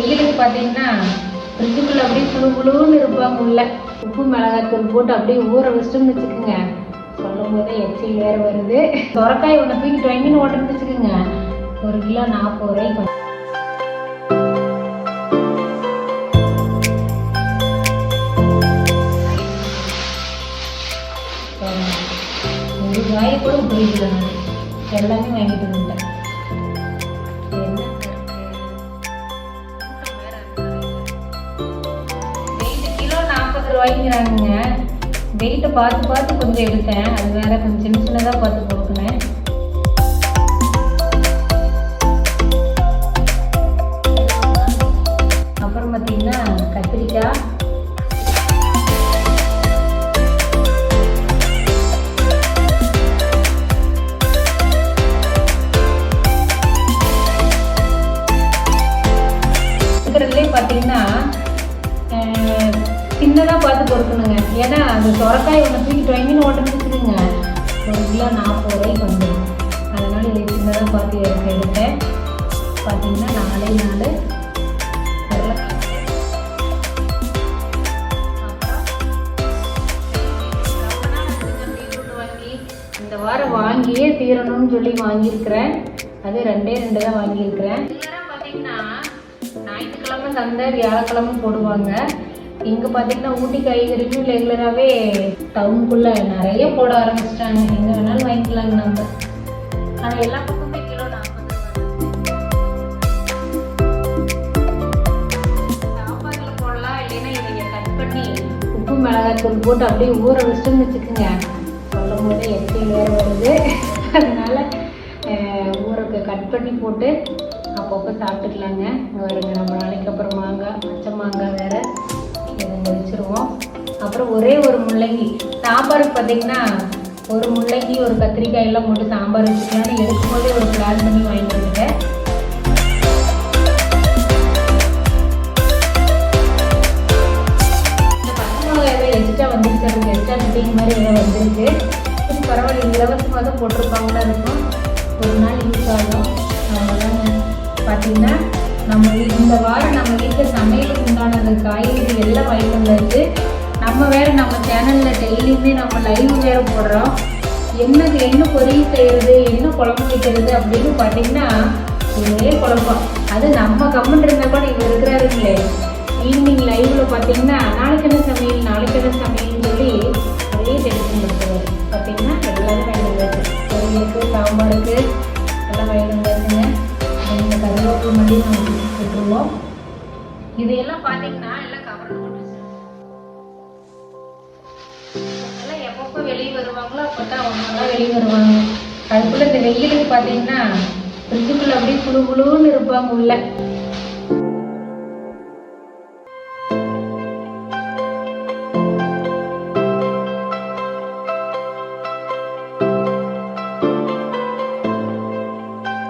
வெயிலுக்கு பார்த்தீங்கன்னா ஃப்ரிட்ஜுக்குள்ள அப்படியே குழு குழுன்னு இருப்பாங்க உள்ள. உப்பு மிளகாத்தூள் போட்டு அப்படியே ஊற வச்சிட்டோம்னு வச்சுக்கோங்க. சொல்லும் போதே எச்சில் வேற வருது. சொரக்காய் ஒன்று தூக்கிட்டு வாங்கின்னு ஓட்டுறது வச்சுக்கோங்க. ஒரு கிலோ நாற்பது ரூபாய்க்கு ஒரு காயை கூட புரியல எல்லாமே வாங்கிட்டு வந்துட்டேன். ரூபாய்ங்கிறாங்க வெயிட்டை பார்த்து பார்த்து கொஞ்சம் எடுத்தேன். அது வேற கொஞ்சம் சின்ன சின்னதாக பார்த்து கொடுக்குனேன் அப்புறம் பார்த்தீங்கன்னா கத்திரிக்காய். இருக்கிறதுலே பார்த்தீங்கன்னா சின்னதாக பார்த்து பொறுக்கணுங்க. ஏன்னா அந்த சொரக்காய் ஒன்று தூக்கி வாங்கின்னு ஓட்டணும்னு ஒரு கிலோ நாற்பது ரூபாய்க்கு வந்துடும் அதனால் இதை சின்னதாக பார்த்து எடுக்க எடுத்தேன் பார்த்தீங்கன்னா நாலே நாலு. நாள் வாங்கி இந்த வாரம் வாங்கியே தீரணும்னு சொல்லி வாங்கியிருக்கிறேன். அது ரெண்டே ரெண்டு தான் வாங்கியிருக்கிறேன். பார்த்தீங்கன்னா ஞாயிற்றுக்கிழமை சந்தை வியாழக்கிழமை போடுவாங்க. இங்கே பார்த்தீங்கன்னா ஊட்டி காய்கறிக்கும் ரெகுலராகவே டவுனுக்குள்ளே நிறைய போட ஆரம்பிச்சிட்டாங்க. எங்கே வேணாலும் வாங்கிக்கலாங்க நம்ம ஆனால் எல்லா பக்கமே கிலோ நாற்பது சாப்பாட்டில் போடலாம் இல்லைன்னா இதை கட் பண்ணி உப்பு மிளகாத்தூள் போட்டு அப்படியே ஊற வச்சுட்டோம்னு வச்சுக்கோங்க. சொல்லும் போது எப்படி வேறு வருது. அதனால ஊறக்கு கட் பண்ணி போட்டு அப்பப்போ சாப்பிட்டுக்கலாங்க. வருங்க நம்ம நாளைக்கு அப்புறம் மாங்காய் பச்சை மாங்காய் வேறு. அப்புறம் ஒரே ஒரு முள்ளங்கி. சாம்பாருக்கு பார்த்தீங்கன்னா ஒரு முள்ளங்கி ஒரு கத்திரிக்காய் எல்லாம் போட்டு சாம்பார் வச்சுக்கலாம்னு எடுக்கும் போதே ஒரு பிளான் பண்ணி வாங்கிட்டு வந்துட்டேன். இந்த பச்சை மிளகாய் எக்ஸ்ட்ரா வந்துருக்கு எக்ஸ்ட்ரா கட்டிங் மாதிரி ஏதோ வந்திருக்கு. சரி பரவாயில்ல. இலவசமாக தான் போட்டிருப்பாங்களா இருக்கும். ஒரு நாள் யூஸ் ஆகும். அவ்வளோதாங்க பார்த்தீங்கன்னா நம்ம வீ- இந்த வாரம் நம்ம வீட்டில் சமையலுக்கு உண்டான அந்த காய்கறி எல்லாம் வாங்கிட்டு வந்தாச்சு. நம்ம வேற நம்ம சேனலில் டெய்லியுமே நம்ம லைவ் வேற போடுறோம். என்னது என்ன பொரியல் செய்யறது என்ன குழம்பு வைக்கிறது அப்படின்னு பார்த்தீங்கன்னா ஒரே குழப்பம். அது நம்ம கம்மன் இருந்தால் கூட இங்கே இருக்கிறாருங்களே. ஈவினிங் லைவ்ல பார்த்தீங்கன்னா நாளைக்கு என்ன சமையல் நாளைக்கு என்ன சமையல்னு சொல்லி ஒரே டென்ஷன் பண்ணுறாரு பார்த்தீங்கன்னா எல்லாரும் வாங்கிட்டு வந்தாச்சு பொரியலுக்கு சாம்பாருக்கு எல்லாம் வாங்கிட்டு வந்தாச்சுங்க இந்த கருவேப்பிலை மல்லி நம்ம போட்டுருவோம். இதையெல்லாம் பார்த்தீங்கன்னா எல்லாம் எப்போ வெளியே வருவாங்களோ அப்போ தான் அவங்க வெளியே வருவாங்க. அதுக்குள்ள இந்த வெயிலுக்கு பார்த்தீங்கன்னா ஃப்ரிட்ஜுக்குள்ள அப்படியே குழு குழுன்னு இருப்பாங்க உள்ள.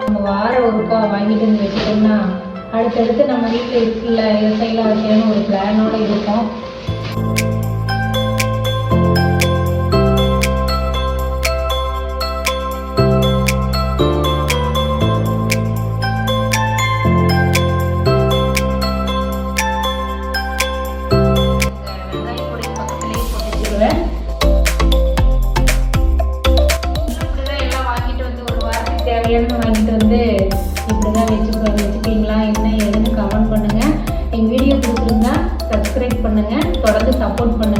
நம்ம வாரம் ஒருக்கா வாங்கிட்டு வந்து வச்சுட்டோம்னா அடுத்தடுத்து நம்ம வீட்டில் இருக்குல்ல விவசாயிலாம் வைக்கணும்னு ஒரு பிளானோட இருக்கும். กับคนคนหนึ่ง